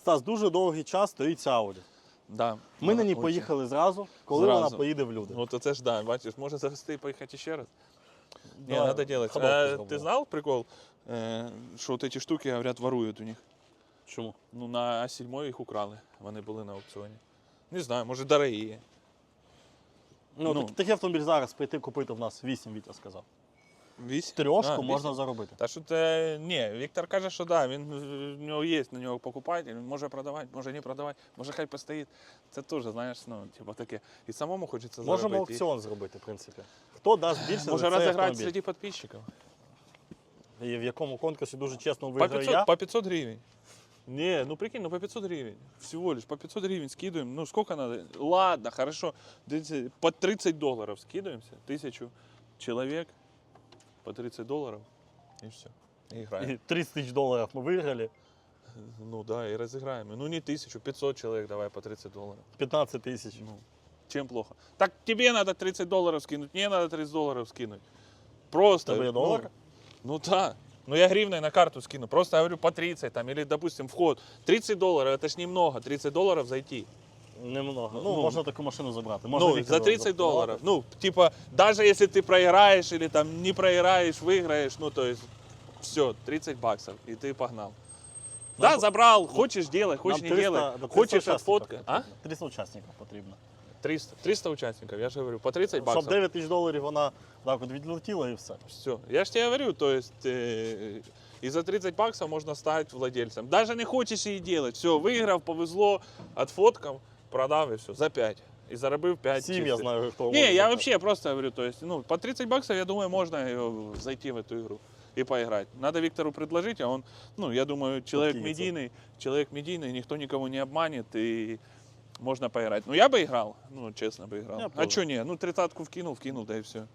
Стас, дуже довгий час стоїть ця Ауді. Да. Ми на Да, ній очень. поїхали зразу, коли Зразу. вона поїде в люди. Ну, то це ж да, бачиш, може завести і поїхати ще раз. Не, Давай, надо делать. ходовку Э, зробимо. ты знал прикол, э, что вот эти штуки, говорят, воруют у них? Чому? Ну, на А7 їх украли. Вони були на аукціоні. Не знаю, може дорогі. Ну, Ну. так- такий автомобіль зараз прийти купити в нас 8, Вітя сказав. Вісім? Трьошку А, можна вісім? заробити. Та що це ні, Віктор каже, що да, він в нього є на нього покупатель, він може продавати, може не продавати, може хай постоїть. Це теж, знаєш, ну, типу таке. І самому хочеться Можемо заробити. аукціон зробити, в принципі. Хто дасть більше Може за цей розіграти автомобіль? серед підписчиків. І в якому конкурсі дуже чесно По виграю 500, я. по 500 гривен. Не, ну прикинь, ну по 500 гривен. Всего лишь по 500 гривен скидываем. Ну сколько надо? Ладно, хорошо. Дивіться, По 30 долларов скидываемся. Тысячу человек по 30 долларов. И все. И играем. І 30 тисяч доларів ми виграли, Ну да, и разыграем. Ну не тысячу, 500 человек давай по 30 долларов. 15 тисяч. Ну, чем плохо? Так тебе надо 30 долларов скинуть, мне надо 30 долларов скинуть. Просто. Тебе є ну, долар? Ну да. Ну я гривной на карту скину. Просто говорю по 30 там, или, допустим, вход. 30 долларов, это ж немного. 30 долларов зайти. Немного. Ну, Ну, можна таку машину забрати. Можна ну, Віктору за 30 запропонувати. долларов. Ну, типа, даже если ты проиграешь или там не проиграешь, выиграешь, ну, то есть, все, 30 баксов, и ты погнал. Нам Да, по- забрал, хочешь делай, Нам хочешь не 300 делай, до 300 хочешь учасників отфоткай. А? потрібно. 300 учасників потрібно. 300, 300 участников, я же говорю, по 30 Щоб баксов. 9 тисяч доларів вона так от відлетіла і все. Все. Я же тебе говорю, то есть э, и за 30 баксов можно стать владельцем. Даже не хочешь и делать. Все, выиграв, повезло, отфоткав, продав и все, за 5. И заробив 5 Сім я знаю, хто Не, я вообще просто говорю, то есть, ну, по 30 баксов, я думаю, можно э, зайти в эту игру и поиграть. Надо Виктору предложить, а он, ну, я думаю, человек Подкинется. медийный, человек медийный, никто никого не обманет, и можно поиграть. Ну, я бы играл, ну, честно бы играл. Я а тоже. что не? Ну, тридцатку вкинул, вкинул, да и все.